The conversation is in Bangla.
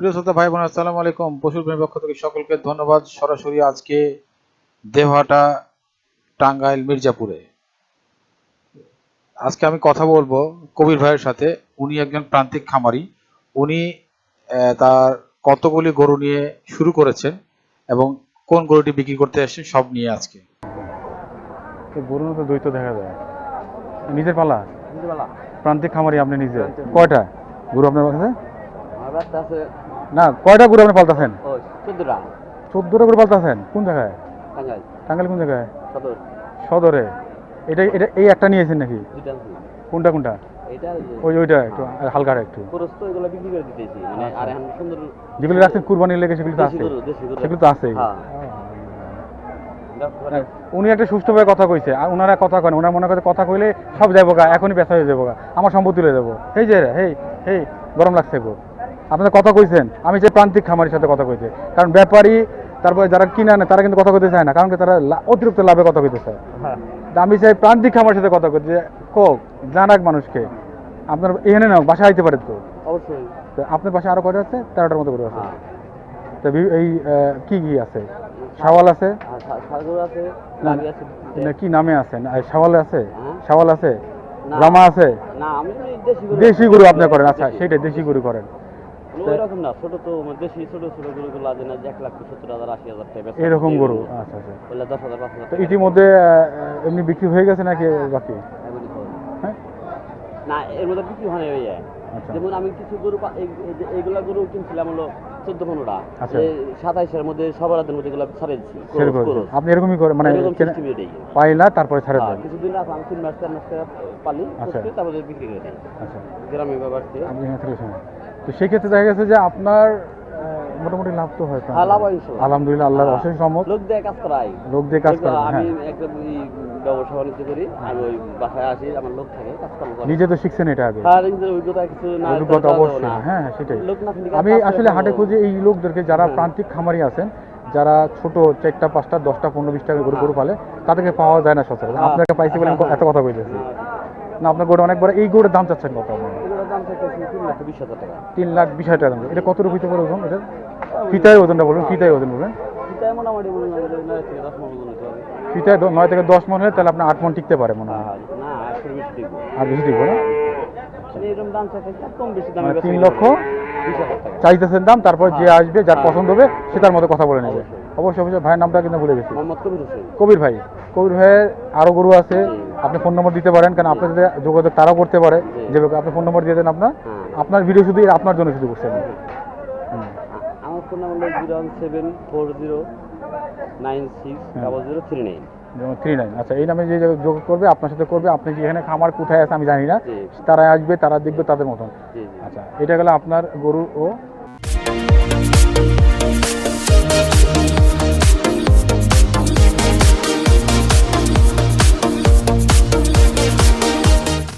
প্রিয় শ্রোতা ভাই বোন আসসালামু আলাইকুম। পশুর প্রেমীর পক্ষ থেকে সকলকে ধন্যবাদ। সরাসরি আজকে দেওহাটা টাঙ্গাইল মির্জাপুরে। আজকে আমি কথা বলব কবির ভাইয়ের সাথে। উনি একজন প্রান্তিক খামারি। উনি আহ, তার কতগুলি গরু নিয়ে শুরু করেছেন এবং কোন গরুটি বিক্রি করতে আসছেন সব নিয়ে আজকে। তো গরু তো দ্বৈত দেখা যায়। নিজের পালা? প্রান্তিক খামারি আপনি নিজে? কয়টা গরু আপনার কাছে? না কয়টা গরু আপনি পালতেছেন? চোদ্দটা। চোদ্দটা গরু পালতেছেন? কোন জায়গায়? টাঙ্গাইল। টাঙ্গাইল কোন জায়গায়? সদর। সদরে। এটা এটা এই একটা নিয়েছেন নাকি? কোনটা কোনটা? ওই ওইটা একটু একটু। দিতেছি। মানে যেগুলো রাখছেন কুরবানির লেগে সেগুলো তো আছে। সেগুলো হ্যাঁ। হ্যাঁ, উনি একটা সুষ্ঠুভাবে কথা কইছে। আর ওনারা কথা কন ওনার মনে করে কথা কইলে সব যাব গা এখনই পেশা হয়ে যাব গা আমার সম্পত্তি হয়ে যাব এই যে হেই হেই গরম লাগছে গো। আপনারা কথা কইছেন। আমি যে প্রান্তিক খামারির সাথে কথা কইছে। কারণ ব্যাপারী তারপরে যারা কিনে আনে তারা কিন্তু কথা কইতে চায় না। কারণ কি তারা অতিরিক্ত লাভে কথা কইতে চায়। তা আমি চাই প্রান্তিক খামারের সাথে কথা কইতে কোক জানাক মানুষকে। আপনার এখানে না বাসা আইতে পারে তো। অবশ্যই। তো আপনার বাসা আরও কয়টা আছে? তেরোটার মতো করে আছে। হ্যাঁ। তো এই কি কি আছে? শাওয়াল আছে? আছে না, কি নামে আছে? শাওয়াল আছে? হ্যাঁ। শাওয়াল আছে? রামা আছে? না আমি তো দেশি গরু দেশি গরু আপনি করেন। আচ্ছা সেটাই দেশি গরু করেন। না ছোট তো মানে দেশি ছোট ছোট গরুগুলো আছে না এক লাখ সত্তর হাজার আশি হাজার টাকা এরকম গরু আচ্ছা আচ্ছা। ওগুলা দশ হাজার পাঁচ হাজার ইতিমধ্যে এমনি বিক্রি হয়ে গেছে নাকি বাকি? এমনই খরচ। হ্যাঁ? না এর মধ্যে বিক্রি হয় ওই আচ্ছা। যেমন আমি কিছু গরু গরু কিনছিলাম হলো চোদ্দ পনেরোটা। আচ্ছা। সাতাইশের মধ্যে সবার হাতের মধ্যে এগুলো ছাড়ে। আপনি এরকমই করে মানে পাইলা তারপরে ছেড়ে হ্যাঁ, দেন কিছুদিন রাখলাম তিন মাস চার মাস পালি আচ্ছা। তারপরে বিক্রি করে আচ্ছা। গ্রামে ব্যাপার থেকে। আপনি। তো সেক্ষেত্রে দেখা গেছে যে আপনার মোটামুটি লাভ তো হয় হ্যাঁ, হয়। আলহামদুলিল্লাহ আল্লাহর হ্যাঁ। অশেষ সম্মত লোক দিয়ে কাজ করাই। লোক দিয়ে কাজ করেন আমি হ্যাঁ। একটা ব্যবসা বাণিজ্য করি আমি ওই বাসায় আসি আমার লোক থাকে কাজ করে। নিজে তো শিখছেন এটা আগে। আর নিজের অভিজ্ঞতা কিছু না অভিজ্ঞতা অবশ্যই হ্যাঁ হ্যাঁ, সেটাই। আমি আসলে। হাটে খুঁজে এই লোকদেরকে যারা প্রান্তিক খামারি আছেন যারা ছোট চারটা পাঁচটা দশটা পনেরো বিশ টাকা করে গরু হ্যাঁ। পালে তাদেরকে পাওয়া যায় না সচরাচর। হ্যাঁ। আপনাকে পাইছি বলে এত কথা হ্যাঁ, না আপনার গরু অনেক বড় এই গরুর দাম চাচ্ছেন কত? তিন লাখ বিশ হাজার টাকা। এটা কত রুপিতে করে ওজন? এটা ফিতায় ওজনটা বলবেন ফিতায় ওজন বলবেন। ফিতায় নয় থেকে দশ মন হলে তাহলে আপনার আট মন টিকতে পারে মনে হয়। আর না একশো বেশি দেখব আর বেশি টিকবো না? মানে বেচা তিন লক্ষ চাইতেছেন দাম তারপর যে হ্যাঁ। আসবে যার হ্যাঁ। পছন্দ হবে সে তার মতো কথা বলে নেবে। অবশ্যই। অবশ্যই ভাইয়ের নামটা কিন্তু ভুলে গেছি। কবির ভাই কবির ভাইয়ের আরও গরু আছে। আপনি ফোন নম্বর দিতে পারেন কারণ আপনার সাথে যোগাযোগ তারাও করতে পারে। যে আপনি ফোন নম্বর দিয়ে দেন আপনার। হ্যাঁ। আপনার ভিডিও শুধু আপনার জন্য শুধু করছেন আমার phone number zero one seven four zero nine six. Double zero three nine যেমন থ্রি নাইন আচ্ছা এই নামে যে যোগ করবে আপনার সাথে করবে আপনি যেখানে খামার কোথায় আছে আমি জানি না। তারা আসবে তারা দেখবে তাদের মতন। আচ্ছা এটা গেলে আপনার গরু ও